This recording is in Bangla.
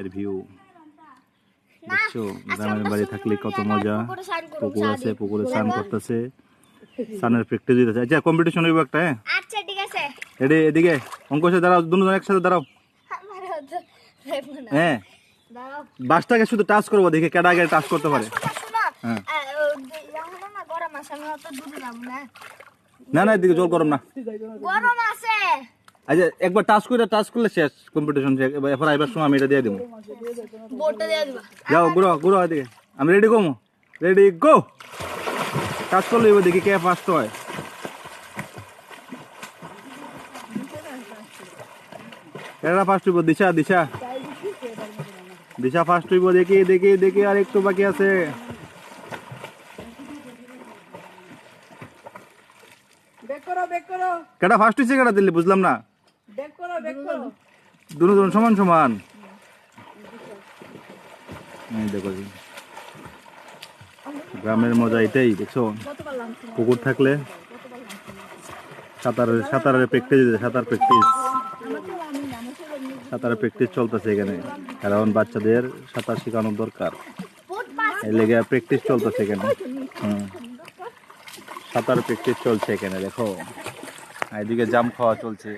এর ভিউ দেখছ গ্রামের বাড়ি থাকলে কত মজা পুকুর আছে পুকুরে স্নান করতেছে স্নানের প্র্যাকটিস দিতেছে। আচ্ছা কম্পিটিশন হইব একটা হ্যাঁ? আচ্ছা ঠিক আছে। এডি এদিকে অঙ্কুশে দাঁড়াও দুজন একসাথে দাঁড়াও। হ্যাঁ। বাসটাকে শুধু টাচ করব দেখি কেডা আগে টাচ করতে পারে। শোনো হ্যাঁ। না না এদিকে জল গরম না। গরম আছে। আচ্ছা একবার টাচ করে টাচ করলে শেষ কম্পিটিশন এবার আইবার সময় আমি এটা দিয়ে দিব। বোর্ডটা দিয়ে দিবা। যাও ঘুরো ঘুরো এদিকে। আমি রেডি কমো রেডি গো টাচ করলে এবার দেখি কে ফার্স্ট হয়। কেডা ফার্স্ট হইব দিশা দিশা। দিশা ফার্স্ট হইব দেখি দেখি দেখি আর একটু বাকি আছে। করো করো। কেডা ফার্স্ট হইছে কেডা দিল্লি বুঝলাম না। করো করো দুজন। সমান সমান। দেখো। গ্রামের মজা এটাই দেখছ? পুকুর থাকলে সাঁতারের সাঁতারের প্র্যাকটিস সাঁতার প্র্যাকটিস সাঁতারের প্র্যাকটিস চলতেছে এখানে। কারণ বাচ্চাদের সাঁতার শেখানো দরকার। এই লেগে প্র্যাকটিস চলতেছে এখানে। হুম। সাঁতার প্র্যাকটিস চলছে এখানে দেখো। এদিকে জাম খাওয়া চলছে।